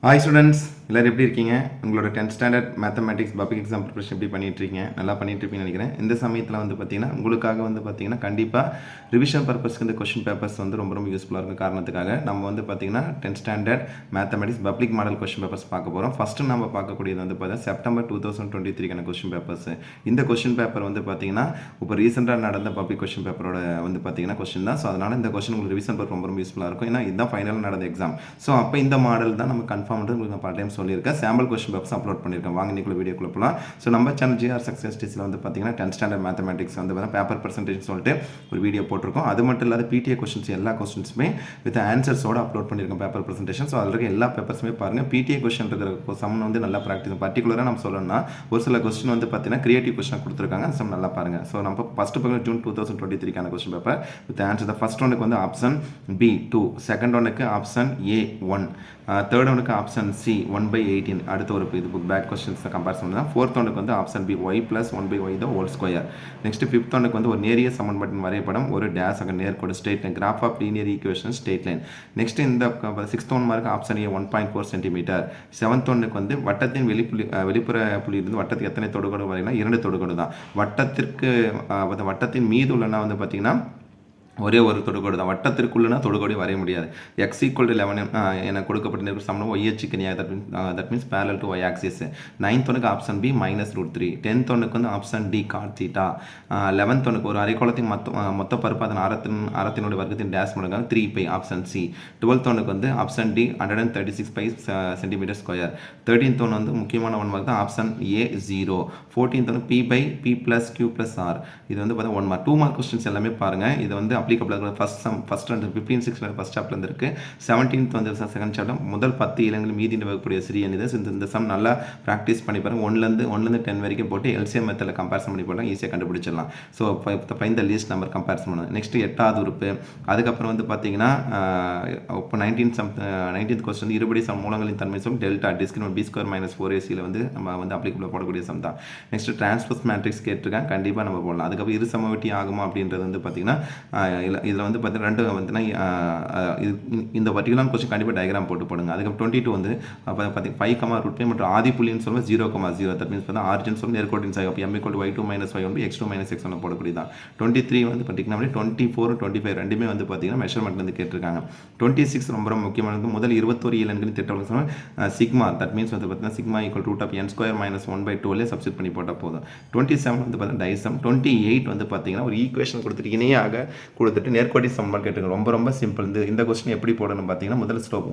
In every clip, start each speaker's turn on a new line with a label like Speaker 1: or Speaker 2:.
Speaker 1: Hi students, எல்லோரும் எப்படி இருக்கீங்க? உங்களோட tenth standard mathematics public exam preparation எப்படி பண்ணிகிட்ருக்கீங்க நல்லா பண்ணிகிட்ருப்பீங்கன்னு நினைக்கிறேன். இந்த சமயத்தில் வந்து பார்த்தீங்கன்னா உங்களுக்காக வந்து பார்த்தீங்கன்னா கண்டிப்பாக ரிவிஷன் பர்பஸ்க்கு இந்த கொஷின் பேப்பர்ஸ் வந்து ரொம்ப ரொம்ப யூஸ்ஃபுல்லாக இருக்கும் காரணத்துக்காக நம்ம வந்து பார்த்தீங்கன்னா tenth standard mathematics public model question papers பார்க்க போகிறோம் ஃபஸ்ட்டு நம்ம பார்க்கக்கூடியது வந்து பார்த்தீங்கன்னா செப்டம்பர் டூ தௌசண்ட் டுவெண்ட்டி த்ரீக்கான கொஷின் பேப்பர்ஸ் இந்த கொஷின் பேப்பர் வந்து பார்த்தீங்கன்னா இப்போ ரீசெண்டாக நடந்த பப்ளிக் கொஷின் பேப்பரோட வந்து பார்த்தீங்கன்னா கொஷின் தான். ஸோ அதனால் இந்த கொஷின் உங்களுக்கு ரிவிஷன் பேப்பர் ரொம்ப ரொம்ப யூஸ்ஃபுல்லாக இருக்கும். ஏன்னா இதுதான் ஃபைனல் நடந்த எக்ஸாம் ஸோ அப்போ இந்த மாடல் தான் நம்ம கன்ஃபார்ம் உங்களுக்கு நான் பார்ட் டைம் சொல்லியிருக்கேன். சாம்பிள் கொஷின் பேப்பர்ஸ் அப்லோட் பண்ணியிருக்கேன். வாங்க நீக்குள்ள வீடியோக்குள்ள போகலாம் ஸோ நம்ம சேனல் ஜிஆர் சக்ஸஸ் டீஸில் வந்து பார்த்தீங்கன்னா டென்த் ஸ்டாண்டர்ட் மேத்தமெட்டிக்ஸ் வந்து பார்த்தீங்கன்னா பேப்பர் பர்சன்டேஜ் சொல்லிட்டு ஒரு வீடியோ போட்டிருக்கோம். அது மட்டும் இல்லாத பிடிஏ கொஷின்ஸ் எல்லா கொஸ்டின்ஸுமே வித் ஆன்சர்ஸோட அப்லோட் பண்ணியிருக்கோம் பேப்பர் ப்ரெசன்டேஷன் ஸோ அதில் இருக்க எல்லா பேப்பர்ஸுமே பாருங்கள் பிடிஏ கொஸ்டின் இருக்கிற சம்மன் வந்து நல்லா ப்ராக்டிஸ் பர்டிகுலராக நம்ம சொல்லணும்னா ஒரு சில கொஸ்டின் வந்து பார்த்தீங்கன்னா கிரியேட்டிவ் கொஸ்டின் கொடுத்துருக்காங்க. சம் நல்லா பாருங்கள் ஸோ நம்ம ஃபஸ்ட்டு பக்கம் June two thousand twenty த்ரீக்கான question paper with answer the first ஒனுக்கு வந்து ஆப்ஷன் பி டூ செகண்ட் ஒனுக்கு ஆப்ஷன் ஏ ஒன் தேர்ட் ஒனுக்கு option C one by eighteen அடுத்த ஒரு இது புக் பேக் கொஸ்டின்ஸ் கம்பேர் தான் ஃபோர்த் ஒனுக்கு வந்து option B Y plus one by Y the whole square next fifth ஒனுக்கு வந்து ஒரு நேரிய சமன்பாட்டின் வரைபடம் ஒரு டேஸ் அங்கே நேர்கோடு straight line graph of linear equation straight line next இந்த sixth one mark option A one point four centimetre seventh ஒன்னுக்கு வந்து வட்டத்தின் வெளிப்புள்ளி வெளிப்புற புள்ளி இருந்து வட்டத்துக்கு எத்தனை தொடுகோடு வரையினா இரண்டு தொடுகோடு தான் வட்டத்திற்கு வட்டத்தின் மீது உள்ளனா வந்து பார்த்தீங்கன்னா ஒரே ஒரு தொடுகோடு தான். வட்டத்திற்குள்ளனா தொடுகோடி வரைய முடியாது. எக்ஸ் ஈக்குவல் டு லெவன் என கொடுக்கப்பட்ட சமணம் ஒய்ஹெச்சுக்கு நியாக that means that means parallel to Y axis ninth ஒனுக்கு option B minus root three tenth ஒனுக்கு வந்து option D cot theta eleventh ஒனுக்கு ஒரு அரைக்கோளத்தின் மொத்த மொத்த பருப்பு அதன் அறத்தின் அறத்தினுடைய வர்க்கத்தின் டேஸ் மடங்காக three pi option C twelfth ஒனுக்கு வந்து option D hundred and thirty six pi centimetre square thirteenth one வந்து முக்கியமான ஒன் மார்க் தான் ஆப்ஷன் ஏ ஜீரோ ஃபோர்டீன்த் ஒன்று P by P plus Q plus R இது வந்து பார்த்தா one mark two mark questions எல்லாமே பாருங்கள் இது வந்து அப்ளிகபிள் ஃபஸ்ட் சம் ஃபஸ்ட் ரெண்டு ஃபிஃப்டீன் சிக்ஸ் ஃபஸ்ட் சாப்டர் இருக்கு. செவன்டீன்த் வந்து செகண்ட் சாப்டர் முதல் பத்து இளங்கள் மீதி வகுப்புடைய சிறிய இது இந்த இந்த சம் நல்லா ப்ராக்டிஸ் பண்ணி பாருங்க. ஒன்லேருந்து ஒன்லேருந்து டென் வரைக்கும் போட்டு எல்சிஎம் மெத்தில் கம்பேரிசன் பண்ணி போட்டால் ஈஸியாக கண்டுபிடிச்சிடலாம். So find the least number comparison பண்ணுவோம் நெக்ஸ்ட் எட்டாவது உறுப்பு. அதுக்கப்புறம் வந்து பார்த்தீங்கன்னா இப்போ நைன்டீன் சம் நைன்டீன்த் கொஸ்டின் வந்து இருபடி சம் மூலங்களின் தன்மை sum delta discriminant B square minus four ஏசியில் வந்து நம்ம வந்து அப்ளிகபிள் போடக்கூடிய சம் தான். நெக்ஸ்ட் டிரான்ஸ்போஸ் மேட்ரிக்ஸ் கேட்டிருக்கேன். கண்டிப்பாக நம்ம போடலாம். அதுக்கப்புறம் இரு சமவெட்டி ஆகுமா அப்படின்றது வந்து பார்த்தீங்கன்னா இதில் வந்து பார்த்தீங்கன்னா ரெண்டு வந்துன்னா இது இந்த பர்டிகுலர் கொஸ்டின் கண்டிப்பாக டயக்ராம் போட்டு போடுங்க. அதுக்கப்புறம் டுவெண்ட்டி டூ வந்து பார்த்தீங்கன்னா ஃபைவ் கமா ரூட் மற்றும் ஆதி புள்ளின்னு சொல்லுவோம் zero comma zero that means பார்த்தா ஆர்ஜின் சொல்லி நேர்கோட்டின் சாய். அப்போ M equal Y two minus Y ஒன்று எக்ஸ் டூ மைனஸ் எக்ஸ் ஒன்று போடக்கூடியதான் டுவெண்ட்டி த்ரீ வந்து பார்த்தீங்கன்னா டுவெண்ட்டி ஃபோர் டுவெண்ட்டி ஃபைவ் ரெண்டுமே வந்து பார்த்தீங்கன்னா மெஷர்மெண்ட் வந்து கேட்டிருக்காங்க. டுவெண்ட்டி சிக்ஸ் ரொம்ப ரொம்ப முக்கியமானது முதல் இருபத்தொரு இலன்களின் திட்டம் சிக்மா தட் மீன்ஸ் வந்து பார்த்தீங்கன்னா sigma equal root of N square minus one by டூலே substitute பண்ணி போட்டால் போதும். டுவெண்ட்டி செவன் வந்து பார்த்தீங்கன்னா டைசம் டுவெண்ட்டி எயிட் வந்து பார்த்தீங்கன்னா ஒரு ஈக்குவேஷன் கொடுத்துட்டு இணையாக கொடுத்துட்டு நேர்கோட்டி சமன்பாடு கேட்டுக்கணும் ரொம்ப ரொம்ப சிம்பிள் இந்த இந்த கொஸ்டின் எப்படி போடணும் பார்த்தீங்கன்னா முதல் ஸ்லோப்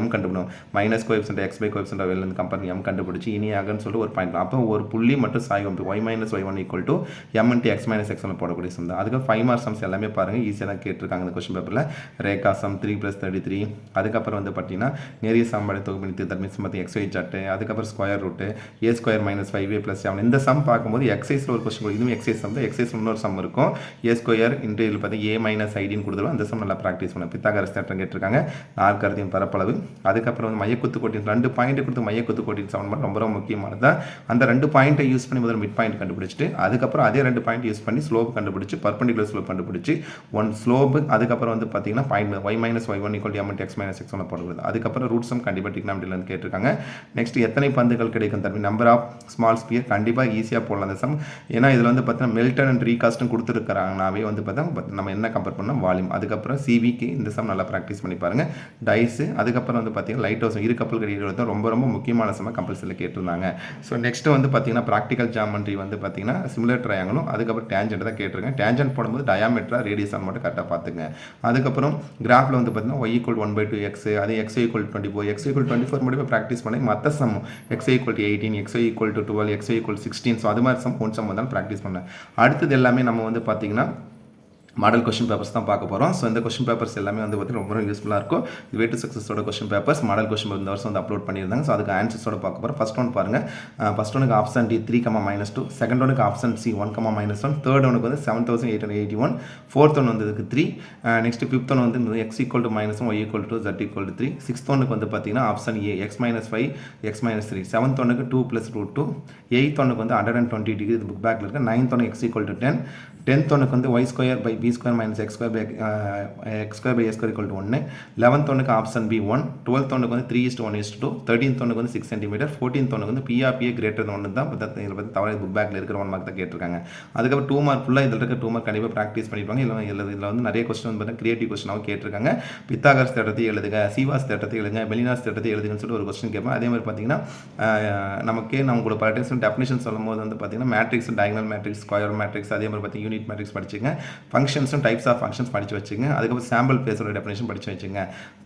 Speaker 1: எம் கண்டுபிடிக்கணும். Minus coefficient X by coefficient வெளிலேருந்து கம்பேர் எம் கண்டுபிடிச்சி இனியாகன்னு சொல்லிட்டு ஒரு பாயிண்ட் அப்போ ஒரு புள்ளி மட்டும் சாய்வம் Y minus Y one equal to M into X minus X one போடக்கூடிய சம் தான் அதுக்கு ஃபைவ் மார்க் சம்ஸ் எல்லாமே பாருங்கள் ஈஸியாக தான் கேட்டிருக்காங்க இந்த கொஸ்டின் பேப்பரில் Rekha sum three plus thirty three அதுக்கப்புறம் வந்து பார்த்தீங்கன்னா நேரிய சாம்பாடு தொகுப்பிடித்து தட் மீன்ஸ் மற்ற எக்ஸ் ஒய் சாட்டு அதுக்கப்புறம் square root A square minus five A plus seven இந்த சம் பார்க்கும்போது எக்ஸைஸில் ஒரு கொஸ்டின் இதுவும் எக்ஸைஸ் சம் தான். எக்ஸைஸ் இன்னொரு சம் இருக்கும். ஏ ஸ்கொயர் இன்ட்டு இதில் பார்த்து ஏ மைனஸ் ஐடின்னு கொடுத்துருவோம் அந்த சம் நல்லா ப்ராக்டிஸ் பண்ண. பித்தாகரஸ் தேட்டம் கேட்டிருக்காங்க. நாற்கரத்தின் பரப்பளவு. அதுக்கப்புறம் வந்து மையக்குத்து கோட்டின் ரெண்டு பாயிண்ட் கொடுத்து மையக்குத்து கோட்டின் சமன்பாடு ரொம்ப ரொம்ப முக்கியமானது தான். அந்த ரெண்டு பாயிண்ட்டை யூஸ் பண்ணி முதல்ல மிட் பாயிண்ட் கண்டுபிடிச்சிட்டு அதுக்கப்புறம் அதே ரெண்டு பாயிண்ட் யூஸ் பண்ணி ஸ்லோப் கண்டுபிடிச்சி பர்பண்டிகுலர் ஸ்லோப் கண்டுபிடிச்சி ஒன் ஸ்லோப் அதுக்கப்புறம் வந்து பார்த்தீங்கன்னா point Y minus Y one equal M X minus X ஒன்று போடுறது அதுக்கப்புறம் ரூட்ஸும் சம் கண்டிப்பாக டிக்னாமிட்டிலேருந்து கேட்டிருக்காங்க. நெக்ஸ்ட் எத்தனை பந்துகள் கிடைக்கும் தம்பி? நம்பர் ஆஃப் ஸ்மால் ஸ்பியர் கண்டிப்பாக ஈஸியாக போடலாம் அந்த சம் ஏன்னா இதில் வந்து பார்த்தீங்கன்னா மெல்டன் அண்ட் ரீகாஸ்ட்டும் கொடுத்துருக்காங்கனாவே வந்து பார்த்தா நம்ம என்ன கம்பேர் பண்ணால் வால்யூம் அதுக்கப்புறம் சிவிக்கு இந்த சம் நல்லா ப்ராக்டிஸ் பண்ணி பாருங்கள் டைஸு அதுக்கப்புறம் வந்து பார்த்தீங்கன்னா லைட் ஹவுஸ் இரு கப்பல் கடிகள் தான் ரொம்ப ரொம்ப முக்கியமான சம கம்பல்சரியில் கேட்டிருந்தாங்க. ஸோ நெக்ஸ்ட்டு வந்து பார்த்தீங்கன்னா ப்ராக்டிக்கல் ஜாமெண்ட்ரி வந்து பார்த்தீங்கன்னா சிமிலர் ட்ரையாங்கலும் அதுக்கப்புறம் டேஞ்சன்ட் தான் கேட்டிருக்கேன். டேஞ்சன்ட் போடும்போது டயாமீட்டரா ரேடியஸ் மட்டும் கரெக்டாக பார்த்துங்க அதுக்கப்புறம் கிராஃபில் வந்து பார்த்தீங்கன்னா Y equal one by two X அது X equal twenty four X equal twenty four மட்டும் ப்ராக்டிஸ் பண்ணி மற்ற sum X equal to eighteen X equal to twelve X equal sixteen so அது மாதிரி சம் ஒன் சம் வந்தாலும் practice பண்ணேன். அடுத்தது எல்லாமே நம்ம வந்து பார்த்தீங்கன்னா மாடல் கொஷின் பேப்பர்ஸ் தான் பார்க்க போகிறோம் ஸோ இந்த கொஷின் பேப்பர்ஸ் எல்லாமே வந்து பார்த்தீங்கன்னா ரொம்ப யூஸ்ஃபுல்லாக இருக்கும். இது வேட்டு சக்ஸஸோட கொஷின் பேப்பர்ஸ் மாடல் கொஷின் இந்த வருஷம் வந்து அப்லோட் பண்ணியிருந்தாங்க. ஸோ அதுக்கு ஆன்சர்ஸோட பார்க்க போகிறோம் ஃபஸ்ட் ஒன் பாருங்கள் ஃபஸ்ட் ஒனுக்கு option D three comma minus two second ஒனுக்கு option C one comma minus one third ஒனுக்கு வந்து seven thousand eight hundred eighty one fourth one வந்து இதுக்கு த்ரீ நெக்ஸ்ட் ஃபிஃப்த் ஒன் வந்து x equal to minus y equal to z equal to three sixth ஒனுக்கு வந்து பார்த்தீங்கன்னா option A x minus five x minus three seventh ஒனுக்கு two plus root two eighth ஒனுக்கு வந்து hundred and twenty degree book பேக்கில் இருக்குது ninth one x equal to ten tenth ஒனுக்கு வந்து y square by b square minus x square by x square by s square to ஒன்று eleventh ஒன்றுக்கு option B one twelfth ஒன்றுக்கு வந்து three is to one is to two thirteenth ஒன்றுக்கு வந்து six centimetre fourteenth ஒன்றுக்கு வந்து பிஆர்பிஏ greater ஒன்று தான் இதில் பற்றி தவறாக புக் பேக்கில் இருக்கிற ஒன் மார்க் தான் கேட்டிருக்காங்க. அதுக்கப்புறம் டூ மார்க் ஃபுல்லாக இதில் இருக்க டூ மார்க் கண்டிப்பாக ப்ராக்டிஸ் பண்ணிப்பாங்க. இல்லை இதில் இதில் வந்து நிறைய கொஸ்டின் வந்து பார்த்தீங்கன்னா கிரியேட்டிவ் கொஸ்டினாகவும் கேட்டிருக்காங்க. பித்தாகர்ஸ் திட்டத்தை எழுதுங்க சிவாஸ் திட்டத்தை எழுதுங்க மெலினாஸ் திட்டத்தை எழுதுங்கன்னு சொல்லிட்டு ஒரு கொஸ்டின் கேட்பேன் அதே மாதிரி பார்த்தீங்கன்னா uh, நமக்கே நம்ம உங்களுக்கு பல டைம்ஸ் டெஃபினேஷன் சொல்லும் போது வந்து பார்த்தீங்கன்னா matrix diagonal matrix square matrix அதே மாதிரி பார்த்தீங்கன்னா யூனிட் மேட்ரிக்ஸ் படிச்சுங்க. ஃபங்க்ஷன்ஸும் டைப்ஸ் ஆஃப் ஃபங்க்ஷன்ஸ் படிச்சு வச்சுங்க. அதுக்கப்புறம் சாம்பிள் பேஸோட டெஃபினேஷன் படிச்சு வச்சுங்க.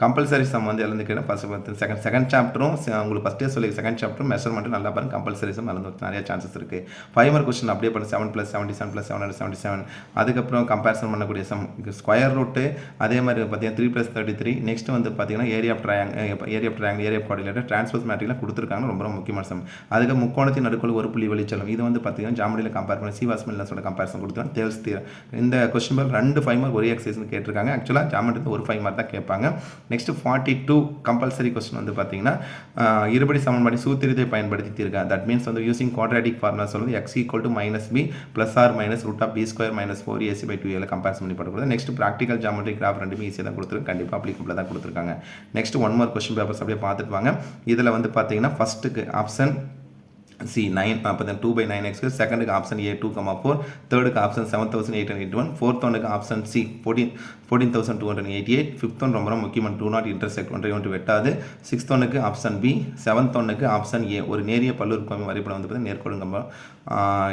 Speaker 1: கம்பல்சரி சம் வந்து எழுந்துக்கிட்டேன் ஃபஸ்ட் செகண்ட் செகண்ட் சாப்டரும் உங்களுக்கு ஃபஸ்ட்டே சொல்லி செகண்ட் சாப்டரும் மெஷர்மெண்ட் நல்லா பாருங்க. கம்பல்சரி சம் மறந்து நிறைய சான்சஸ் இருக்குது ஃபைவ் மார்க் கொஸ்டின் அப்படியே பண்ண seven plus seventy seven plus seven hundred seventy seven அதுக்கப்புறம் கம்பேரிசன் பண்ணக்கூடிய சம் ஸ்கொயர் ரூட்டு அதே மாதிரி பார்த்தீங்கன்னா three plus thirty three next வந்து பார்த்தீங்கன்னா area of triangle area of triangle area of coordinator transpose மேட்ரிக்லாம் கொடுத்துருக்காங்க. ரொம்ப ரொம்ப முக்கியமான சம் அதுக்கு முக்கோணத்தின் நடுக்குள் ஒரு புள்ளி வெளிச்சலம் இது வந்து பார்த்தீங்கன்னா ஜாமடியில் கம்பேர் பண்ணி சிவாஸ் சொல்ல கம்பேரிசன் கொடுத்துருக்காங்க தேல்ஸ் தீர். இந்த கொஸ்டின் பேர் ரெண்டு ஃபைவ் மார்க் ஒரே எக்ஸசைஸ்னு கேட்டிருக்காங்க. ஆக்சுவலாக ஜாமெட்ரி ஒரு ஃபைவ் மார்க் தான் கேட்பாங்க. Next forty two compulsory question வந்து பார்த்தீங்கன்னா இருபடி சமன்பாடு சூத்திரத்தை பயன்படுத்தி தீர்க்க தட் மீன்ஸ் வந்து யூசிங் குவாட்ராட்டிக் ஃபார்முலாஸ் வந்து X equal to minus B plus or minus root of B square minus four AC by two ஏல கம்பேரிசன் பண்ணி போட்டு நெக்ஸ்ட் ப்ராக்டிகல் ஜாமெட்ரி கிராஃப் ரெண்டுமே ஈஸியாக தான் கொடுத்துருக்கு. கண்டிப்பாக அப்ளிகபிளாக தான் கொடுத்துருக்காங்க. Next one mark question papers அப்படியே பார்த்துட்டு வாங்க. இதில் வந்து பார்த்தீங்கன்னா ஃபஸ்ட்டுக்கு ஆப்ஷன் சி நைன் அப்போ டூ பை நைன் எக்ஸ்க்கு செகண்டுக்கு option A two comma four தேர்டுக்கு option seven thousand eight hundred one fourth ஒனுக்கு option C fourteen fourteen thousand two hundred eighty eight fifth one ரொம்ப முக்கியமான டூ நாட் இன்டர்செக்ட் ஒன்றை ஒன்று வெட்டாது. Sixth ஒனுக்கு ஆப்ஷன் பி செவன்த் ஒனுக்கு ஆப்ஷன் ஏ ஒரு நேரிய பல்லுறுப்பு வரைபடம் வந்து பார்த்தீங்கன்னா நேர்கொடுங்க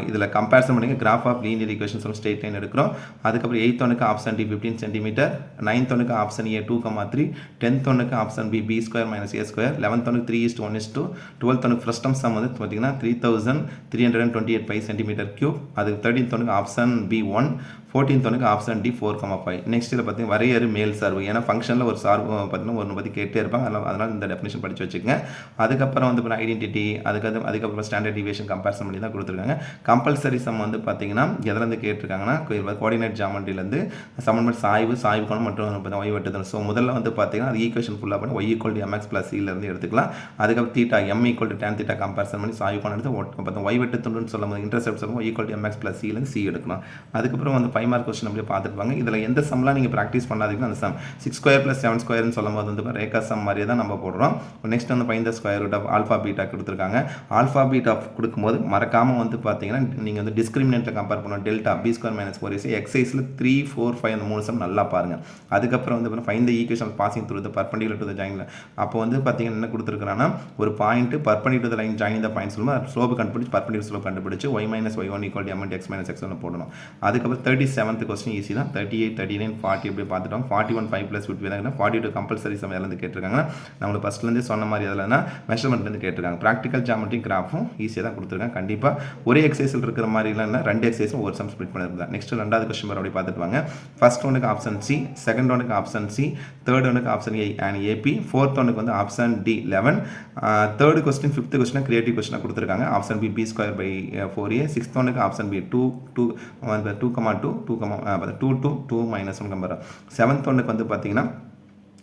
Speaker 1: இதில் கம்பேரிசன் பண்ணி கிராஃப் ஆஃப் லீனியர் ஈக்குவேஷன்ஸ் சொல்லி ஸ்ட்ரெயிட் லைன் எடுக்கிறோம். அதுக்கப்புறம் எயித் ஒனுக்கு option D fifteen centimetre ninth ஒனுக்கு option A two comma three tenth ஒனுக்கு option B B square minus A square eleventh ஒனுக்கு three is to one is to twelfth ஒனுக்கு first sum வந்து பார்த்தீங்கன்னா பார்த்தீங்கன்னா three thousand three hundred and twenty eight five centimetre cube அதுக்கு thirteenth ஒனுக்கு option B one fourteenth ஒனுக்கு option D four comma five next இதில் பார்த்தீங்கன்னா வரையறு மேல் சார்பு. ஏன்னா ஃபங்க்ஷனில் ஒரு சார்பு பார்த்தீங்கன்னா ஒன்று பற்றி கேட்டே இருப்பாங்க. அதனால் அதனால் இந்த டெஃபினேஷன் படிச்சு வச்சுக்கோங்க. அதுக்கப்புறம் வந்து இப்போ ஐடென்டிட்டி அதுக்கு அதுக்கப்புறம் ஸ்டாண்டர்ட் டிவியேஷன் கம்பேரிசன் பண்ணி தான் கொடுத்துருக்காங்க. கம்பல்சரி சம் வந்து பார்த்தீங்கன்னா எதிலேருந்து கேட்டிருக்காங்கன்னா கோஆர்டினேட் ஜாமெண்ட்ரிலேருந்து சமன்பாடு சாய்வு சாய்வு கோணம் மற்றும் ஒய் வெட்டுதல் ஸோ முதல்ல வந்து பார்த்தீங்கன்னா அது ஈக்குவேஷன் ஃபுல்லாக பண்ணி Y equal to MX plus இருந்து எடுத்துக்கலாம். அதுக்கப்புறம் theta M equal to tan theta comparison பண்ணி சாய்வு கோணம் எடுத்து பார்த்தீங்கன்னா ஒய் வெட்டு துண்டுன்னு சொல்லும் போது இன்டர்செப்ட் சொல்லும்போது equal to M X plus சிலேருந்து C எடுக்கலாம் அதுக்கப்புறம் வந்து ஃபைவ் மார்க் கொஸ்டின் அப்படியே பார்த்துருப்பாங்க. இதில் எந்த சம்லாம் நீங்கள் ப்ராக்டிஸ் பண்ணாதீங்க அந்த sum six square plus seven ஸ்கொயர்னு சொல்லும் போது வந்து ரேகா சம் மாதிரியே தான் நம்ம போடுறோம். நெக்ஸ்ட் வந்து find the square root of alpha beta கொடுத்துருக்காங்க. ஆல்ஃபா பீட்டா கொடுக்கும்போது மறக்காமல் வந்து பார்த்தீங்கன்னா நீங்கள் வந்து டிஸ்கிரிமினேட்டில் கம்பேர் பண்ணணும். Delta B square minus four is எக்ஸைஸில் three four five அந்த மூணு சம் நல்லா பாருங்கள் அதுக்கப்புறம் வந்து find the equation passing through the perpendicular to the ஜாயினில் அப்போ வந்து பார்த்தீங்கன்னா என்ன கொடுத்துருக்காங்கன்னா ஒரு point perpendicular the line join the point சொல்லுவோம் ஸ்லோப் கண்டுபிடிச்சி பர்பண்டிகுலர் ஸ்லோப் கண்டுபிடிச்சி Y minus Y one equal amount X minus X ஒன்று போடணும். அதுக்கப்புறம் தேர்ட்டி செவன்த் கொஸ்டின் ஈஸி தான். Thirty eight thirty nine forty அப்படி பார்த்துட்டோம். ஃபார்ட்டி ஒன் ஃபைவ் ப்ளஸ் விட்டு தான் ஃபார்ட்டி டூ கம்பல்சரி சம் இருந்து கேட்டிருக்காங்க. நம்மளுக்கு ஃபஸ்ட்லேருந்து சொன்ன மாதிரி அதில்னா மெஷர்மெண்ட்லேருந்து கேட்டிருக்காங்க. ப்ராக்டிக்கல் ஜாமெட்ரி கிராஃபும் ஈஸியாக தான் கொடுத்துருக்காங்க. கண்டிப்பாக ஒரே எக்ஸசைஸில் இருக்கிற மாதிரிலாம் இல்லை. ரெண்டு எக்ஸசைஸும் ஒரு சம் ஸ்பிளிட் பண்ணியிருந்தா நெக்ஸ்ட் ரெண்டாவது கொஸ்டின் அப்படி பார்த்துட்டு வாங்க. ஃபர்ஸ்ட் ஒனுக்கு ஆப்ஷன் சி செகண்ட் ஒனுக்கு ஆப்ஷன் சி தேர்ட் ஒனுக்கு option A and AB fourth ஒனுக்கு வந்து option D eleven third question fifth கொஸ்டினாக creative கொஸ்டினாக கொடுத்துருக்காங்க. Option B B square by four A sixth ஒனுக்கு option B two two two comma two two comma two two two minus one Kambar seventh ஒன்றுக்கு வந்து பார்த்தீங்கன்னா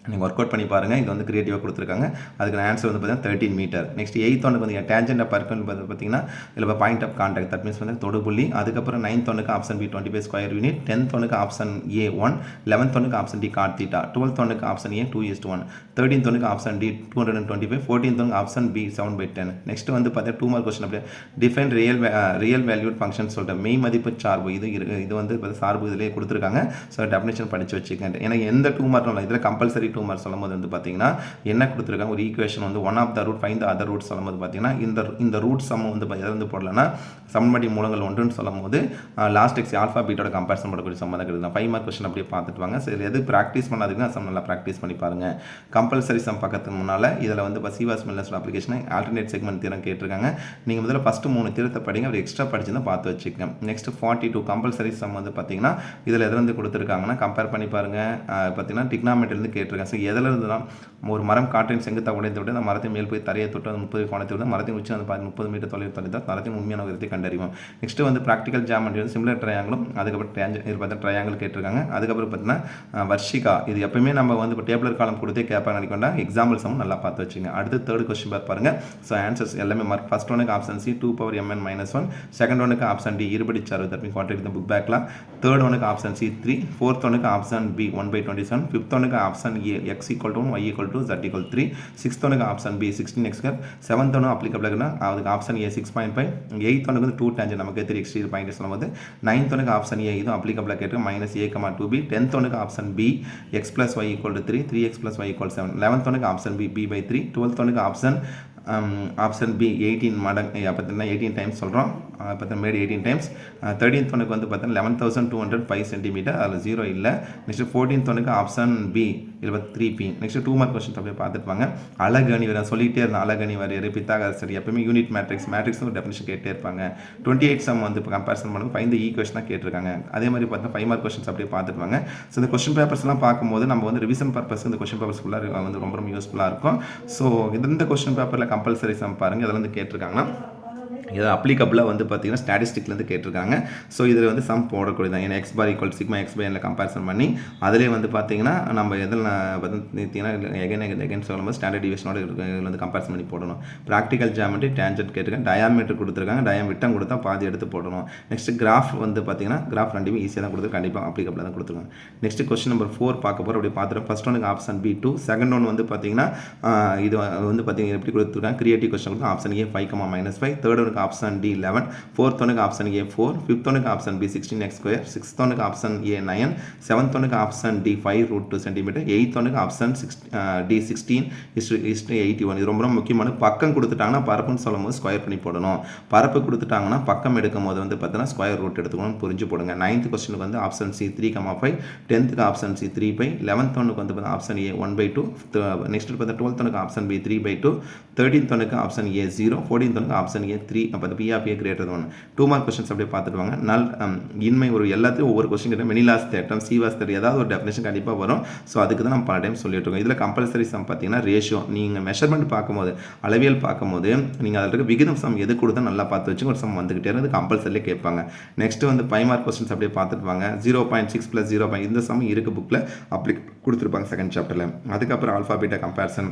Speaker 1: நீங்கள் work out பண்ணி பாருங்கள் இது வந்து கிரியேட்டிவாக கொடுத்துருக்காங்க. அதுக்கு ஆன்சர் வந்து பார்த்தீங்கன்னா தேர்ட்டின் மீட்டர் நெக்ஸ்ட் எயித் ஒன்று வந்து டேஞ்சன்ட் ஆஃப் பர்க்கன் பார்த்தீங்கன்னா இதில் point of contact that means வந்து தொடுபுள்ளி அதுக்கப்புறம் நைன்த் ஒன்றுக்கு option B twenty five square unit tenth ஒனுக்கு ஆப்ஷன் ஏ ஒன் லெவன்த் ஒன்றுக்கு option D cot theta twelfth ஒன்றுக்கு option A two is to one thirteenth ஒனுக்கு option D two hundred and twenty five fourteenth option B seven by ten next வந்து பார்த்தீங்கன்னா two mark question அப்படியே. Different real real valued function சொல்லிட்டு மெய் மதிப்பு சார்பு. இது இது வந்து சார்பு இதிலே கொடுத்துருக்காங்க. ஸோ டெஃபினேஷன் படித்து வச்சுக்கேன் எனக்கு எந்த டூ மார்க்கும் இல்லை. இதில் கம்பல்சரி டூ சொல்லும்போது வந்து பார்த்தீங்கன்னா என்ன கொடுத்துருக்காங்க? ஒரு ஈக்குவேஷன் வந்து one of the root find the other root சொல்லும்போது பார்த்தீங்கன்னா இந்த இந்த ரூட் சம் வந்து எதை வந்து போடலன்னா சமன்பாடி மூலங்கள் ஒன்றுன்னு சொல்லும்போது லாஸ்ட் எக்ஸ் ஆல்ஃபா பீட்டோட கம்பேரிசன் பண்ணக்கூடிய சம்மந்தம் கிடையாது ஃபைவ் மார்க் கொஸ்டின் அப்படியே பார்த்துட்டு வாங்க. சரி எது ப்ராக்டிஸ் பண்ணாதுன்னா சம் நல்லா ப்ராக்டிஸ் பண்ணி பாருங்க. கம்பல்சரி சம் பக்கத்துக்கு முன்னால் இதில் வந்து இப்போ Ceva's Menelaus application alternate segment theorem கேட்டிருக்காங்க. நீங்கள் முதல்ல ஃபஸ்ட்டு மூணு தீரத்தை படிங்க அப்படி எக்ஸ்ட்ரா படிச்சுன்னா பார்த்து வச்சுக்கோங்க. Next forty two compulsory sum வந்து பார்த்தீங்கன்னா இதில் எதுலேருந்து கொடுத்துருக்காங்கன்னா கம்பேர் பண்ணி பாருங்கள் பார்த்தீங்கன்னா டிக்னாமெட்ரிலேருந்து கேட்டிருக்காங்க. கேட்டிருக்காங்க ஸோ எதில் இருந்துனா ஒரு மரம் காற்றின் செங்குத்தாக உடைந்து விட்டு அந்த மரத்தை மேல் போய் தரையை தொட்டு அந்த முப்பது கோணத்தை விட்டு மரத்தின் உச்சி அந்த பார்த்து முப்பது மீட்டர் தொலைவு தொலைத்தால் மரத்தின் உண்மையான உயரத்தை கண்டறிவோம். நெக்ஸ்ட் வந்து ப்ராக்டிக்கல் ஜாமெண்ட்ரி வந்து சிம்லர் ட்ரையாங்கிளும் அதுக்கப்புறம் டேஞ்சன் இது பார்த்தா ட்ரையாங்கிள் கேட்டிருக்காங்க. அதுக்கப்புறம் பார்த்தீங்கன்னா வர்ஷிகா இது எப்பயுமே நம்ம வந்து இப்போ டேபிளர் காலம் கொடுத்தே கேட்பாங்க நினைக்கொண்டா எக்ஸாம்பிள்ஸும் நல்லா பார்த்து வச்சுங்க. அடுத்து தேர்ட் கொஸ்டின் பார்த்து பாருங்க. ஸோ ஆன்சர்ஸ் எல்லாமே மார்க் ஃபர்ஸ்ட் ஒனுக்கு option C two power MN minus one second ஒனுக்கு ஆப்ஷன் டி இருபடி சார் தப்பி மீன் கான்ட்ராக்ட் புக் பேக்லாம் தேர்ட் ஒனுக்கு ஆப்ஷன் சி த்ரீ ஃபோர்த் ஒனுக்கு option B one by twenty seven fifth ஒனுக்கு option A X equal to one Y equal to Z equal three sixth ஒனுக்கு option B sixteen X கர் seventh ஒன்று அப்ளிகபிள்னா அதுக்கு option A six point five eighth ஒனுக்கு வந்து two tangent நமக்கு three XT point சொல்லும்போது. நைன்த் ஒனுக்கு ஆப்ஷன் ஏ இதுவும் அப்ளிகபிளாக கேட்டு minus A comma two B tenth ஒனுக்கு option B X plus Y equal to three three X plus Y equal seven eleventh ஒனுக்கு option B B by three twelfth ஒனுக்கு option option B eighteen மடங்கு பார்த்தீங்கன்னா eighteen times சொல்கிறோம் பார்த்தீங்கன்னா மேடு eighteen times thirteenth ஒனுக்கு வந்து பார்த்தீங்கன்னா eleven thousand two hundred five centimetre அதில் ஜீரோ இல்லை. நெக்ஸ்ட் ஃபோர்டீன்த் ஒனுக்கு ஆப்ஷன் பி இருபத்தி three B next two mark question அப்படியே பார்த்துருப்பாங்க அழகணி வர சொல்லிட்டே இருந்தேன். அழகணி வரையறு பித்தாகர் சரி எப்பவுமே யூனிட் மேட்ரிக்ஸ் மேட்ரிக்ஸ் ஒரு டெஃபினேஷன் கேட்டே இருப்பாங்க. டுவெண்ட்டி எயிட் சம் வந்து இப்போ கம்பேரிசன் பண்ணும்போது ஃபைவ் ஈ கொஸ்டின் கேட்டிருக்காங்க. அதே மாதிரி பார்த்தா ஃபைவ் மார்க் கொஸ்டின்ஸ் அப்படியே பார்த்துருப்பாங்க ஸோ இந்த கொஸ்டின் பேப்பர்ஸ்லாம் பார்க்கும்போது நம்ம வந்து ரிவிஷன் பர்பஸ் இந்த கொஸ்டின் பேப்பர்ஸ் ஃபுல்லாக வந்து ரொம்ப ரொம்ப யூஸ்ஃபுல்லாக இருக்கும். ஸோ இந்த கொஸ்டின் பேப்பரில் கம்பல்சரி சம் பாருங்கள் இதெல்லாம் வந்து கேட்டிருக்காங்கன்னா இது அப்ளிகபிளாக வந்து பார்த்தீங்கன்னா ஸ்டாட்டிஸ்டிக்லேருந்து கேட்டிருக்காங்க. ஸோ இதில் வந்து சம் போடக்கூடியது தான். ஏன்னா X bar equal sigma X by எனில் கம்பேரிசன் பண்ணி அதிலே வந்து பார்த்தீங்கன்னா நம்ம எதில் பார்த்தீங்கன்னா எகைன் எகைன் சொல்லும்போது ஸ்டாண்டர்ட் டிவிஷனோட இதில் வந்து கம்பேரிசன் பண்ணி போடணும். ப்ராக்டிக்கல் ஜாமெட்ரி டேஞ்சட் கேட்டிருக்காங்க டயாமீட்டர் கொடுத்துருக்காங்க. டயம் விட்டம் கொடுத்தா பாதி எடுத்து போடணும். நெக்ஸ்ட் கிராஃப் வந்து பார்த்தீங்கன்னா கிராஃப் ரெண்டுமே ஈஸியாக தான் கொடுத்து கண்டிப்பாக அப்ளிகபிளாக தான் கொடுத்துருக்காங்க. நெக்ஸ்ட் கொஸ்டின் நம்பர் ஃபோர் பார்க்க போகிறோம் அப்படி பார்த்துட்டு ஃபர்ஸ்ட் ஒன்று option B two second one வந்து பார்த்தீங்கன்னா இது வந்து பார்த்தீங்கன்னா எப்படி கொடுத்துருக்காங்க? கிரியேட்டிவ் கொஸ்டின் கொடுத்து option A five comma minus five third ஒனுக்கு ஆப்ஷன் டி லெவன் ஃபோர்த் ஒனுக்கு ஆப்ஷன் ஏ ஃபோர் ஃபிஃப்த் ஒனுக்கு option B sixteen X square sixth ஒனுக்கு ஆப்ஷன் ஏ நயன் செவன்த் ஒனுக்கு option D five root two centimetre eighth ஒன்றுக்கு option six D sixteen history history eighty one இது ரொம்ப ரொம்ப முக்கியமான பக்கம் கொடுத்துட்டாங்கன்னா பரப்புன்னு சொல்லும் போது ஸ்கொயர் பண்ணி போடணும். பரப்பு கொடுத்துட்டாங்கன்னா பக்கம் எடுக்கும் போது வந்து பார்த்தீங்கன்னா ஸ்கொயர் ரூட் எடுத்துக்கணும் புரிஞ்சு போடுங்க. நைன்த் கொஸ்டினுக்கு வந்து option C three comma five டென்த்துக்கு option C three by eleventh ஒன்றுக்கு வந்து பார்த்தீங்கன்னா option A one by two next பார்த்தா டுவெல்த் ஒன்றுக்கு option B three by two thirteenth ஒன்றுக்கு ஆப்ஷன் ஏ ஜீரோ ஃபோர்டீன்த் ஒன்றுக்கு ஆப்ஷன் ஏ த்ரீ அப்போ B of A greater one two mark questions அப்படியே பார்த்துட்டு வாங்க. நல் இன்மை ஒரு எல்லாத்தையும் ஒவ்வொரு கொஸ்டின் கிட்ட மெனிலாஸ் தேட்டம் சீவாஸ் தேட்டம் ஏதாவது ஒரு டெஃபினேஷன் கண்டிப்பாக வரும். ஸோ அதுக்கு தான் நம்ம பல டைம் சொல்லிட்டு இருக்கோம். இதில் கம்பல்சரி சம் பார்த்தீங்கன்னா ரேஷியோ நீங்கள் மெஷர்மெண்ட் பார்க்கும்போது அளவியல் பார்க்கும்போது நீங்கள் அதில் இருக்க விகிதம் சம் எது கொடுத்தா நல்லா பார்த்து வச்சு ஒரு சம் வந்துகிட்டே இருந்து கம்பல்சரிலே கேட்பாங்க. நெக்ஸ்ட் வந்து ஃபைவ் மார்க் கொஸ்டின்ஸ் அப்படியே பார்த்துட்டு வாங்க. Zero point six plus zero point இந்த சம் இருக்குது புக்கில் அப்படி கொடுத்துருப்பாங்க செகண்ட் சாப்டரில் அதுக்கப்புறம் ஆல்ஃபா பீட்டா கம்பேரிசன்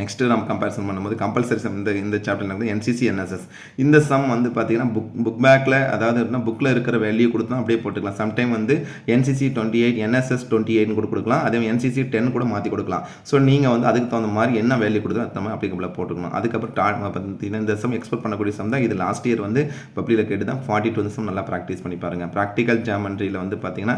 Speaker 1: நெக்ஸ்ட்டு நம்ம கம்பேரிசன் பண்ணும்போது கம்பல்சரி சம் இந்த இந்த சாப்டரில் வந்து என்சிசி என்எஸ்எஸ் இந்த சம் வந்து பார்த்தீங்கன்னா புக் புக் பேக்கில் அதாவது என்ன புக்கில் இருக்கிற வேல்யூ கொடுத்தா அப்படியே போட்டுக்கலாம். சம்டைம் வந்து NCC twenty eight NSS twenty எயிட்னு கூட கொடுக்கலாம். அதே என்சிசி டென் கூட மாற்றி கொடுக்கலாம். ஸோ நீங்கள் வந்து அதுக்கு தகுந்த மாதிரி என்ன வேல்யூ கொடுத்தோ அந்த மாதிரி அப்ளிகபிளாக போட்டுக்கணும். அதுக்கப்புறம் டாட் பார்த்தீங்கன்னா இந்த சம் எக்ஸ்பெக்ட் பண்ணக்கூடிய சம் தான். இது லாஸ்ட் இயர் வந்து பப்ளியில் கேட்டு தான் ஃபார்ட்டி டூ சம் நல்லா ப்ராக்டிஸ் பண்ணி பாருங்கள் ப்ராக்டிக்கல் ஜாமண்ட்ரியில் வந்து பார்த்தீங்கன்னா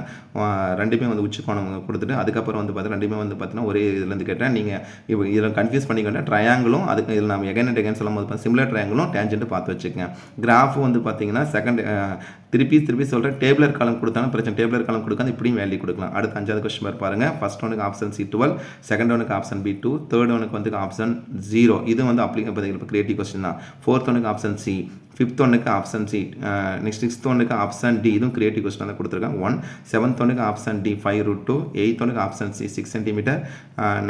Speaker 1: ரெண்டுமே வந்து உச்சி கோணம் கொடுத்துட்டு அதுக்கப்புறம் வந்து பார்த்தீங்கன்னா ரெண்டுமே வந்து பார்த்தீங்கன்னா ஒரே இதுலேருந்து கேட்டேன். நீங்கள் இப்போ இதில் கன்ஃபியூஸ் பண்ணிக்கிட்டேன் ட்ரையாங்கிளும் அதுக்கு இதில் நம்ம எகைன் அண்ட் எகைன் சொல்லும் போது சிமிலர் ட்ரையாங்கிளும் டேஞ்சன்ட் பார்த்து வச்சுக்கோங்க. கிராஃப் வந்து பார்த்தீங்கன்னா செகண்ட் திருப்பி திருப்பி சொல்கிறேன் டேபிளர் காலம் கொடுத்தாலும் பிரச்சனை டேபிளர் காலம் கொடுக்காது இப்படியும் வேல்யூ கொடுக்கலாம் அடுத்து அஞ்சாவது கொஸ்டின் பாருங்க ஃபர்ஸ்ட் ஒனுக்கு ஆப்ஷன் சி டுவெல் செகண்ட் ஒனுக்கு ஆப்ஷன் பி டூ தேர்ட் ஒனுக்கு வந்து ஆப்ஷன் ஜீரோ இது வந்து அப்ளிகபிள் இப்போ கிரியேட்டிவ் கொஸ்டின் தான் ஃபோர்த் ஒனுக்கு ஆப்ஷன் சி ஃபிஃப்த் ஒன்றுக்கு ஆப்ஷன் சி நெக்ஸ்ட் சிக்ஸ்த் ஒன்றுக்கு ஆப்ஷன் டி இதுவும் கிரியேட்டிவ் கொஸ்டின் தான் கொடுத்துருக்காங்க ஒன் செவன்த் ஒன்றுக்கு option D five root two eighth ஒன்றுக்கு option C six centimetre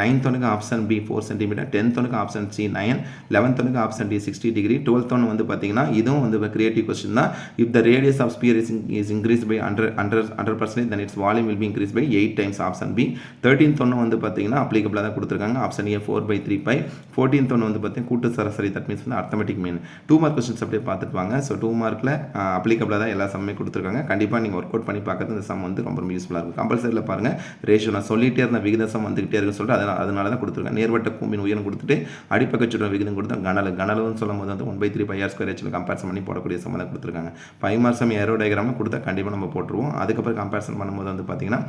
Speaker 1: ninth ஒன்றுக்கு option B four centimetre tenth ஒன்றுக்கு ஆப்ஷன் சி நைன் லெவன்த் ஒன்றுக்கு option D sixty degree twelfth ஒன்று வந்து பார்த்தீங்கன்னா இதுவும் வந்து கிரியேட்டிவ் கொஸ்டின் தான் if the radius of sphere is is increase by hundred hundred hundred percentage then it's volume will be increase by eight times option B thirteenth ஒன்று வந்து பார்த்தீங்கன்னா அப்ளிகபிளாக தான் கொடுத்துருக்காங்க. Option A four by three by fourteenth ஒன்று வந்து பார்த்தீங்கன்னா கூட்டு சராசரி. தட் மீன்ஸ் வந்து arithmetic mean two mark questions அப்படியே பார்த்துட்டு வாங்க. ஸோ டூ மார்க்கில் அப்ளிகபிளாக தான் எல்லா சம்மே கொடுத்துருக்காங்க. கண்டிப்பாக நீங்கள் ஒர்க் அவுட் பண்ணி பார்க்கறது இந்த சம் வந்து ரொம்ப ரொம்ப யூஸ்ஃபுல்லாக இருக்கும் கம்பல்சரியில் பாருங்கள் ரேஷியோ நான் சொல்லிட்டே இருந்த விகிதம் வந்துகிட்டே இருக்குன்னு சொல்லிட்டு அதனால அதனால தான் கொடுத்துருக்கேன். நேர்வட்ட கூம்பின் உயரம் கொடுத்துட்டு அடிப்பக்கச்சுடன் விகிதம் கொடுத்தா கனல் கனலுன்னு சொல்லும் போது வந்து one by three by R square ஹெச்சில் comparison பண்ணி போடக்கூடிய சம்மதம் கொடுத்துருக்காங்க. By marks sum arrow diagram கொடுத்தா கண்டிப்பாக நம்ம போட்டுருவோம். அதுக்கப்புறம் கம்பேரிசன் பண்ணும்போது வந்து பார்த்தீங்கன்னா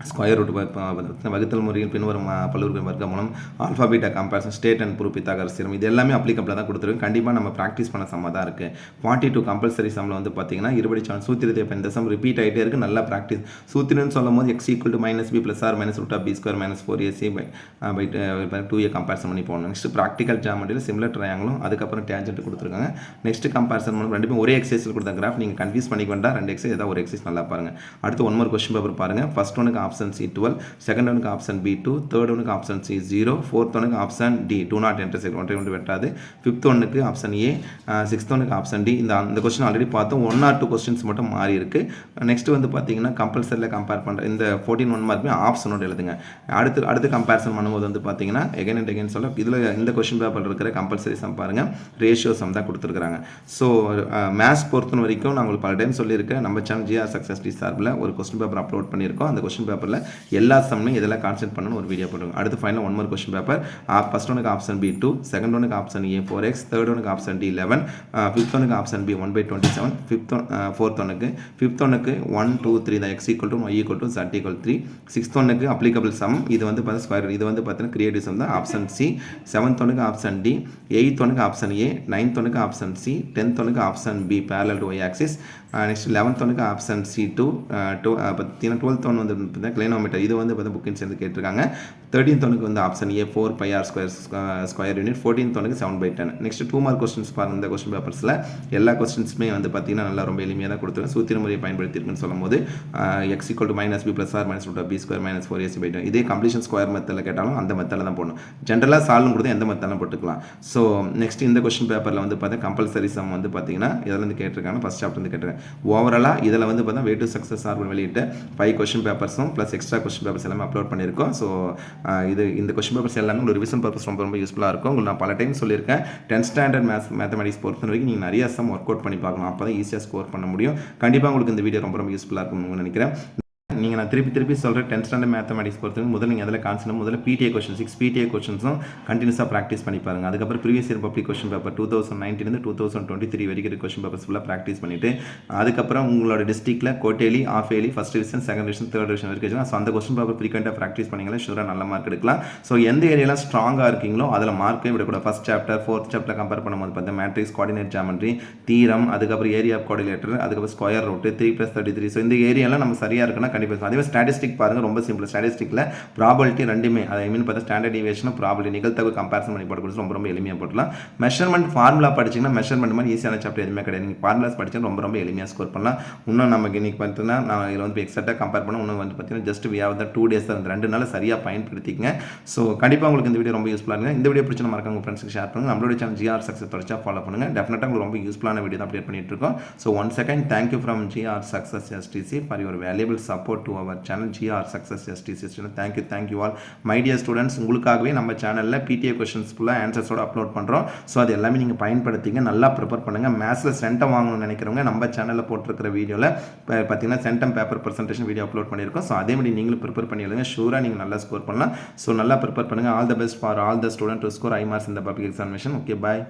Speaker 1: ஸ்கொயர் ரூட் வகுத்தல் முறையில் பின்வரும் அஹ், பல்லுறுப்பு வர்க்க மூலம் alpha beta comparison state and prove Pythagoras theorem. இது எல்லாமே அப்ளிகபிளாக தான் கொடுத்துருக்கு கண்டிப்பாக நம்ம ப்ராக்டிஸ் பண்ண சம்மா தான் இருக்குது ஃபார்ட்டி டூ கம்பல்சரி சம்மில் வந்து பார்த்தீங்கன்னா இருபடி சான் சூத்திரத்தை இப்போ இந்த சம் ரிப்பீட் ஆகிட்டே இருக்குது நல்லா ப்ராக்டிஸ் சூத்திரம்னு சொல்லும் போது X equal to minus B plus or minus root of B square minus four AC by by two A comparison பண்ணி போகணும் நெக்ஸ்ட் ப்ராக்டிக்கல் ஜாமெண்ட்டில் சிம்லர் ட்ரையாங்களும் அதுக்கப்புறம் டேஞ்சன்ட் கொடுத்துருக்காங்க. நெக்ஸ்ட் கம்பேரிசன் பண்ணும் ரெண்டுமே ஒரே எக்ஸசைஸில் கொடுத்த கிராஃப் நீங்கள் கன்ஃபியூஸ் பண்ணிக்க வேண்டாம். ரெண்டு எக்ஸைஸ் ஏதாவது ஒரு எக்ஸசைஸ் நல்லா பாருங்கள் அடுத்து ஒன் மோர் கொஸ்டின் பேப்பர் பாருங்கள் ஃபஸ்ட் ஒன்று ஆப்ஷன் சி டுவெல் செகண்ட் ஒனுக்கு ஆப்ஷன் பி டூ தேர்ட் ஒனுக்கு ஆப்ஷன் சி ஜீரோ ஃபோர்த் ஒனுக்கு option D do not enter ஒன்றை ஒன்று வெட்டாது. ஃபிஃப்த் ஒனுக்கு ஆப்ஷன் ஏ சிக்ஸ்த் ஒனுக்கு ஆப்ஷன் டி இந்த அந்த கொஸ்டின் ஆல்ரெடி பார்த்தோம். ஒன் ஆர் டூ கொஸ்டின்ஸ் மட்டும் மாறி இருக்கு. நெக்ஸ்ட் வந்து பார்த்தீங்கன்னா கம்பல்சரியில் கம்பேர் பண்ணுற இந்த ஃபோர்டீன் ஒன் மார்க்குமே ஆப்ஷனோட எழுதுங்க. அடுத்து அடுத்து கம்பேரிசன் பண்ணும்போது வந்து பார்த்தீங்கன்னா எகைன் அண்ட் எகைன் சொல்ல இதில் இந்த கொஸ்டின் பேப்பர் இருக்கிற கம்பல்சரி சம் பாருங்கள் ரேஷியோ சம் தான் கொடுத்துருக்காங்க ஸோ மேத்ஸ் uh, பொறுத்த வரைக்கும் நான் உங்களுக்கு பல டைம் சொல்லியிருக்கேன். நம்ம சேனல் ஜிஆர் சக்ஸஸ் டி சார்பில் ஒரு கொஸ்டின் பேப்பர் அப்லோட் பண்ணியிருக்கோம். அந்த கொஸ்டின் பேப்பரில் எல்லா சம்லையும் இதெல்லாம் கான்சென்ட் பண்ணணும் ஒரு வீடியோ போடுங்க அடுத்து final one mark question paper first ஒனுக்கு ஆப்ஷன் பி டூ செகண்ட் ஒனுக்கு option A four X third ஒனுக்கு ஆப்ஷன் டி லெவன் ஃபிஃப்த் ஒனுக்கு option B one by twenty seven fifth fourth ஒனுக்கு ஃபிஃப்த் ஒனுக்கு ஒன் டூ த்ரீ தான் X equal to Y equal to Z equal three sixth ஒனுக்கு applicable sum இது வந்து பார்த்தா square இது வந்து பார்த்தீங்கன்னா கிரியேட்டிவ் சம் தான் ஆப்ஷன் சி செவன்த் ஒனுக்கு ஆப்ஷன் டி எயித் ஒனுக்கு ஆப்ஷன் ஏ நைன்த் ஒனுக்கு ஆப்ஷன் சி டென்த் ஒனுக்கு option B parallel to Y axis next eleventh ஒனுக்கு ஆப்ஷன் சி டூ டூ பார்த்தீங்கன்னா டுவெல்த் ஒன் வந்து பார்த்தீங்கன்னா கிளைனோமீட்டர். இது வந்து பார்த்தீங்கன்னா புக்கின் சேர்ந்து கேட்டிருக்காங்க. தேர்ட்டீன் ஒனுக்கு வந்து option A four by R square square unit fourteen ஒனுக்கு seven by ten next two mark questions பாருங்க இந்த கொஸ்டின் பேப்பர்ஸில் எல்லா கொஸ்டின்ஸுமே வந்து பார்த்தீங்கன்னா நல்லா ரொம்ப எளிமையாக தான் கொடுத்துருவேன் சூத்திர முறையை பயன்படுத்தியிருக்குன்னு சொல்லும் போது X equal to minus B plus or minus root B square minus four AC by ten இதே கம்ப்ளீஷன் ஸ்கொயர் மெத்தடில் கேட்டாலும் அந்த மெத்தடில் தான் போடணும். ஜென்ரலாக சால்வ் கொடுத்து எந்த மெத்தடில் போட்டுக்கலாம். ஸோ நெக்ஸ்ட் இந்த கொஸ்டின் பேப்பரில் வந்து பார்த்தீங்கன்னா கம்பல்சரி சம் வந்து பார்த்தீங்கன்னா இதில் வந்து கேட்டிருக்காங்க. ஃபஸ்ட் சாப்டர் வந்து கேட்டிருக்காங்க. ஓவராலாக இதில் வந்து பார்த்தா வே டு சக்ஸஸ் ஆர்வம் வெளியிட்ட ஃபைவ் கொஸ்டின் பேப்பர்ஸும் ப்ளஸ் எக்ஸ்ட்ரா கொஸ்டின் பேப்பர்ஸ் எல்லாமே அப்லோட் பண்ணியிருக்கோம். ஸோ இது இந்த கொஸ்டின் பேப்பர்ஸ் எல்லாமே உங்களுக்கு ரிவிஷன் பர்பஸ் ரொம்ப ரொம்ப யூஸ்ஃபுல்லாக இருக்கும். உங்களுக்கு நான் பல டைம் சொல்லியிருக்கேன். டென்த் ஸ்டாண்டர்ட் மேத்ஸ் மேத்தமெட்டிக்ஸ் பொறுத்த வரைக்கும் நீங்கள் நிறைய சம் ஒர்க் அவுட் பண்ணி பார்க்கணும். அப்போ தான் ஈஸியாக ஸ்கோர் பண்ண முடியும். கண்டிப்பாக உங்களுக்கு இந்த வீடியோ ரொம்ப ரொம்ப யூஸ்ஃபுல்லாக இருக்கும்னு நினைக்கிறேன். நீங்கள் நான் திருப்பி திருப்பி சொல்கிறேன் டென்த் ஸ்டாண்டர்ட் மேத்தமெட்டிக்ஸ் பொறுத்தவரைக்கும் முதல்ல நீங்கள் அதில் கான்செப்ட் முதல்ல பிடிஏ கொஸ்டின் சிக்ஸ் பிடிஏ கொஸ்டின்ஸும் கண்டினியூஸாக ப்ராக்டிஸ் பண்ணி பாருங்க. அதுக்கப்புறம் previous year public question paper two thousand nineteen two thousand twenty three வரைக்கும் கொஸ்டின் பேப்பர்ஸ் ஃபுல்லாக ப்ராக்டிஸ் பண்ணிட்டு அதுக்கப்புறம் உங்களோட டிஸ்ட்ரிக்ட்டில் கோட்டேலி of Eli first division second division third division வரைக்கும் ஸோ அந்த கொஸ்டின் பேப்பர் ஃப்ரீக்வெண்ட்டாக ப்ராக்டிஸ் பண்ணிங்களா ஷூராக நல்ல மார்க் எடுக்கலாம். ஸோ எந்த ஏரியாலாம் ஸ்ட்ராங்காக இருக்கீங்களோ அதில் மார்க்கே விடக்கூடாது. First chapter fourth chapter compare பண்ணும்போது பார்த்தீங்கன்னா மேட்ரிக்ஸ் கோஆர்டினேட் ஜாமெண்ட்ரி தீரம் அதுக்கப்புறம் ஏரியா ஆஃப் கோஆர்டினேட்டர் அதுக்கப்புறம் square root three plus thirty three so இந்த ஏரியாலாம் நம்ம சரியாக இருக்குன்னா கண்டிப்பாக அதே ஸ்டாட்டிஸ்டிக் பாருங்க ரொம்ப சிம்பிள் ஸ்டாட்டிஸ்டிக்கில் ப்ராபபிலிட்டி ரெண்டுமே. அதை ஐ மீன் பார்த்தா ஸ்டாண்டர்ட் டிவியேஷனும் ப்ராபபிலிட்டி நிகழ்த்தகு கம்பேரிசன் பண்ணி போட்டு ரொம்ப ரொம்ப எளிமையாக போடலாம் மெஷர்மெண்ட் ஃபார்முலா படிச்சிங்கன்னா மெஷர்மெண்ட் மாதிரி ஈஸியான சாப்டர் எதுவுமே கிடையாது. நீங்கள் ஃபார்முலாஸ் படிச்சா ரொம்ப ரொம்ப எளிமையாக ஸ்கோர் பண்ணலாம். இன்னும் நமக்கு இன்னைக்கு பார்த்தீங்கன்னா நான் இதில் வந்து எக்ஸாக்டாக கம்பேர் பண்ண இன்னும் வந்து பார்த்தீங்கன்னா just we have the two days தான். ரெண்டு நாள் சரியாக பயன்படுத்திக்கங்க. ஸோ கண்டிப்பாக உங்களுக்கு இந்த வீடியோ ரொம்ப யூஸ்ஃபுல்லாக இருக்குது இந்த வீடியோ பிடிச்ச மறக்காம உங்கள் ஃப்ரெண்ட்ஸ்க்கு ஷேர் பண்ணுங்கள் நம்மளோட சேனல் ஜிஆர் சக்ஸஸ் தொடர்ச்சியாக ஃபாலோ பண்ணுங்கள் டெஃபினட்டாக உங்களுக்கு ரொம்ப யூஸ்ஃபுல்லான வீடியோ தான் அப்டேட் பண்ணிட்டு இருக்கோம். So one second thank you from GR success STC for your valuable support to our channel GR success STC thank you thank you all my dear students உங்களுக்காகவே நம்ம சேனலில் பிடிஏ கொஷின்ஸ் ஃபுல்லாக ஆன்சர்ஸோட upload பண்ணுறோம் so அது எல்லாமே நீங்கள் பயன்படுத்திங்க நல்லா prepare பண்ணுங்கள் மேத்ஸில் சென்டம் வாங்கணும்னு நினைக்கிறவங்க நம்ம சேனலில் போட்டிருக்கிற வீடியோவில் பார்த்தீங்கன்னா centum paper presentation video upload பண்ணியிருக்கோம். ஸோ அதே மாதிரி நீங்களும் ப்ரிப்பேர் பண்ணி எழுதுங்க. ஷூராக நீங்கள் நல்லா ஸ்கோர் பண்ணலாம். ஸோ நல்லா ப்ரிப்பேர் பண்ணுங்கள் all the best for all the student to score high marks இந்த பப்ளிக் எக்ஸாமினேஷன் ஓகே பாய்